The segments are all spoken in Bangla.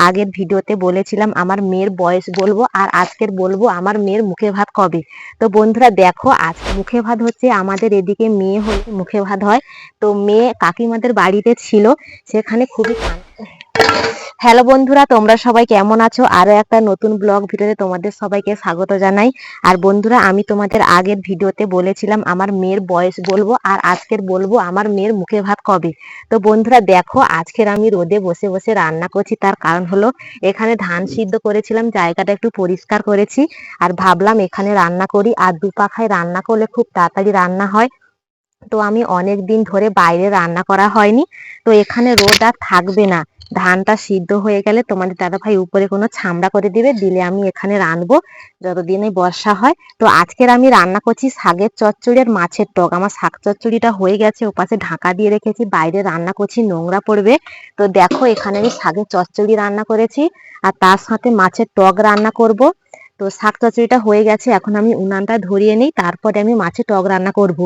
আগের ভিডিওতে বলেছিলাম আমার মেয়ের বয়স বলব আর আজকের বলব আমার মেয়ের মুখে ভাত কবে। তো বন্ধুরা দেখো, আজ মুখে ভাত হচ্ছে আমাদের এদিকে মেয়ে হলে মুখে ভাত হয়। তো মেয়ে কাকিমাদের বাড়িতে ছিল, সেখানে খুবই হ্যালো বন্ধুরা, তোমরা সবাই কেমন আছো? আরও একটা নতুন ব্লগ ভিডিওতে তোমাদের সবাইকে স্বাগত জানাই। আর বন্ধুরা, আমি তোমাদের আগের ভিডিওতে বলেছিলাম আমার মেয়ের বয়স বলব, আর আজকের বলব আমার মেয়ের মুখে ভাত কবে? তো বন্ধুরা, দেখো, আজকের আমি রোদে বসে বসে রান্না করছি। তার কারণ হলো, এখানে ধান সিদ্ধ করেছিলাম, জায়গাটা একটু পরিষ্কার করেছি। আর ভাবলাম এখানে রান্না করি, আর দু পাখায় রান্না করলে খুব তাড়াতাড়ি রান্না হয়। তো আমি অনেক দিন ধরে বাইরে রান্না করা হয়নি। তো এখানে রোদ আর থাকবে না। ধানটা সিদ্ধ হয়ে গেলে তোমাদের দাদা ভাই উপরে কোনো ছামড়া করে দিবে, দিলে আমি এখানে রানবো যতদিন বর্ষা হয়। তো আজকের আমি রান্না করছি শাকের চচ্চড়ি আর মাছের টক। আমার শাক চচ্চড়িটা হয়ে গেছে, ওপাশে ঢাকা দিয়ে রেখেছি, বাইরে রান্না করছি, নোংরা পড়বে। তো দেখো এখানে আমি শাকের চচ্চড়ি রান্না করেছি, আর তার সাথে মাছের টক রান্না করব। তো শাক চচ্চড়িটা হয়ে গেছে, এখন আমি উনানটা ধরিয়ে নিই, তারপরে আমি মাছের টক রান্না করব।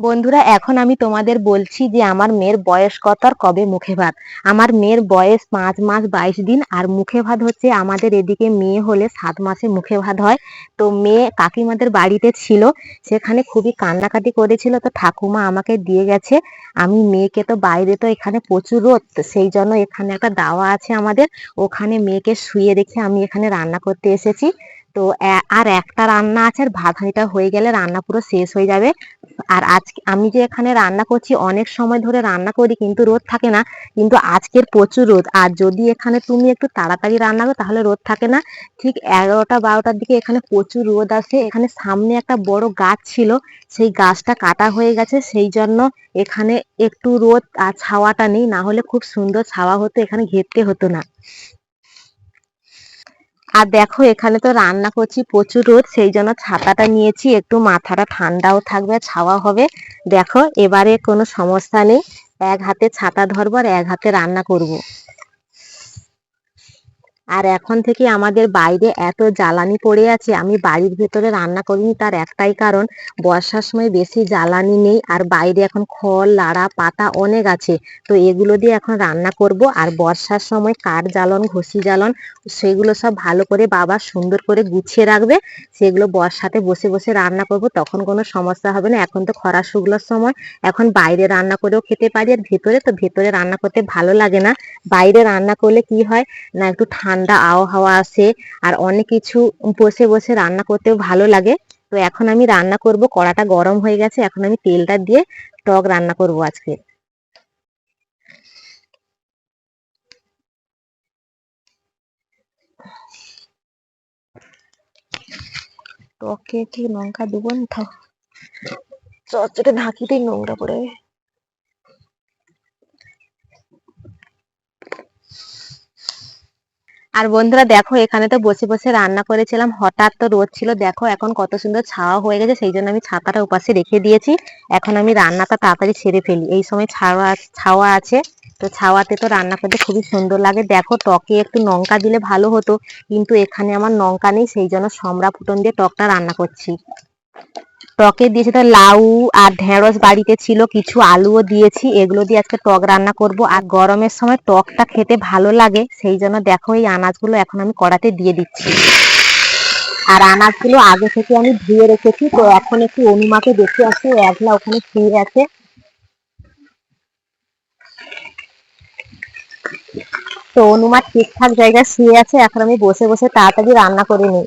বন্ধুরা, এখন আমি তোমাদের বলছি যে আমার মেয়ের বয়স কত আর কবে মুখে ভাত? আমার মেয়ের বয়স পাঁচ মাস বাইশ দিন, আর মুখে ভাত হচ্ছে আমাদের এদিকে মেয়ে হলে সাত মাসে মুখে ভাত হয়। তো মেয়ে কাকিমাদের বাড়িতে ছিল, সেখানে খুবই কান্নাকাটি করেছিল। তো ঠাকুমা আমাকে দিয়ে গেছে, আমি মেয়েকে তো বাইরে তো এখানে প্রচুর রোদ সেই জন্য এখানে একটা দাওয়া আছে আমাদের। ওখানে মেয়েকে শুয়ে রেখে আমি এখানে রান্না করতে এসেছি। তো আর একটা রান্না আছে, আর ভাত হাঁড়িটা হয়ে গেলে রান্না পুরো শেষ হয়ে যাবে। আর আজকে আমি যে এখানে রান্না করছি, অনেক সময় ধরে রান্না করি, কিন্তু রোদ থাকে না। কিন্তু আজকের প্রচুর রোদ। আর যদি এখানে তুমি একটু তাড়াতাড়ি রান্না করো, তাহলে রোদ থাকে না। ঠিক এগারোটা, বারোটার দিকে এখানে প্রচুর রোদ আসে। এখানে সামনে একটা বড় গাছ ছিল, সেই গাছটা কাটা হয়ে গেছে। সেই জন্য এখানে একটু রোদ আর ছাওয়াটা নেই। না হলে খুব সুন্দর ছাওয়া হতো, এখানে ঘেরতে হতো না। আর দেখো, এখানে তো রান্না করছি প্রচুর রোদ, সেই জন্য ছাতাটা নিয়েছি, একটু মাথাটা ঠান্ডাও থাকবে ছাওয়া হবে দেখো, এবারে কোনো সমস্যা নেই, এক হাতে ছাতা ধরবো আর এক হাতে রান্না করব। আর এখন থেকে আমাদের বাইরে এত জ্বালানি পড়ে আছে, আমি বাড়ির ভেতরে রান্না করিনি তার একটাই কারণ, বর্ষার সময় বেশি জ্বালানি নেই আর বাইরে এখন খড়, লাড়া, পাতা অনেক আছে। তো এগুলো দিয়ে এখন রান্না করব আর বর্ষার সময় কাঠ জ্বালন, ঘষি জ্বালন, সেগুলো সব ভালো করে বাবা সুন্দর করে গুছিয়ে রাখবে, সেগুলো বর্ষাতে বসে বসে রান্না করব, তখন কোনো সমস্যা হবে না। এখন তো খরা শুকলোর সময়, এখন বাইরে রান্না করেও খেতে পারি আর ভেতরে, তো ভেতরে রান্না করতে ভালো লাগে না। বাইরে রান্না করলে কি হয়, না একটু ঠান্ডা আবহাওয়া আসে আর অনেক কিছু বসে বসে রান্না করতেও ভালো লাগে। তো এখন আমি রান্না করব, কড়াটা গরম হয়ে গেছে, এখন আমি তেলটা দিয়ে টক রান্না করব আজকে। টকে কি লঙ্কা দেবো না চচ্চড়ে ঢাকিতেই নোংরা পড়ে। আর বন্ধুরা দেখো, এখানে তো বসে বসে রান্না করেছিলাম। হঠাৎ তো রোদ ছিল। দেখো, এখন কত সুন্দর ছাওয়া হয়ে গেছে। সেই জন্য আমি ছাতাটা উপাসে রেখে দিয়েছি। এখন আমি রান্নাটা তাড়াতাড়ি সেরে ফেলি। এই সময় ছাওয়া ছাওয়া আছে। তো ছাওয়াতে তো রান্না করতে খুবই সুন্দর লাগে। দেখো, টকে একটু লঙ্কা দিলে ভালো হতো। কিন্তু এখানে আমার লঙ্কা নেই। সেই জন্য সমরা ফুটন দিয়ে টকটা রান্না করছি। টকে দিয়েছি, তো লাউ আর ঢেঁড়স বাড়িতে ছিল, কিছু আলুও দিয়েছি, এগুলো দিয়ে আজকে টক রান্না করব। আর গরমের সময় টকটা খেতে ভালো লাগে, সেই জন্য দেখো এই আনাজগুলো এখন আমি কড়াতে দিয়ে দিচ্ছি। আর আনাজগুলো আগে থেকে আমি ধুয়ে রেখেছি, তো এখন একটু অনুমাকে দেখে আসি একলা ওখানে শুয়ে আছে। তো অনুমা ঠিকঠাক জায়গায় শুয়ে আছে, এখন আমি বসে বসে তাড়াতাড়ি রান্না করে নিই।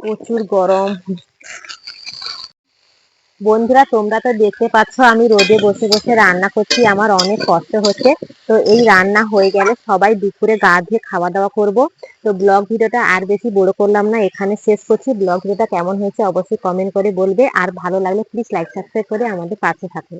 প্রচুর গরম। বন্ধুরা, তোমরা তো দেখতে পাচ্ছ আমি রোদে বসে বসে রান্না করছি, আমার অনেক কষ্ট হচ্ছে। তো এই রান্না হয়ে গেলে সবাই দুপুরে গা ধুয়ে খাওয়া দাওয়া করব। তো ব্লগ ভিডিওটা আর বেশি বড় করলাম না, এখানে শেষ করছি। ব্লগ ভিডিওটা কেমন হয়েছে অবশ্যই কমেন্ট করে বলবে। আর ভালো লাগলে প্লিজ লাইক সাবস্ক্রাইব করে আমাদের পাশে থাকবে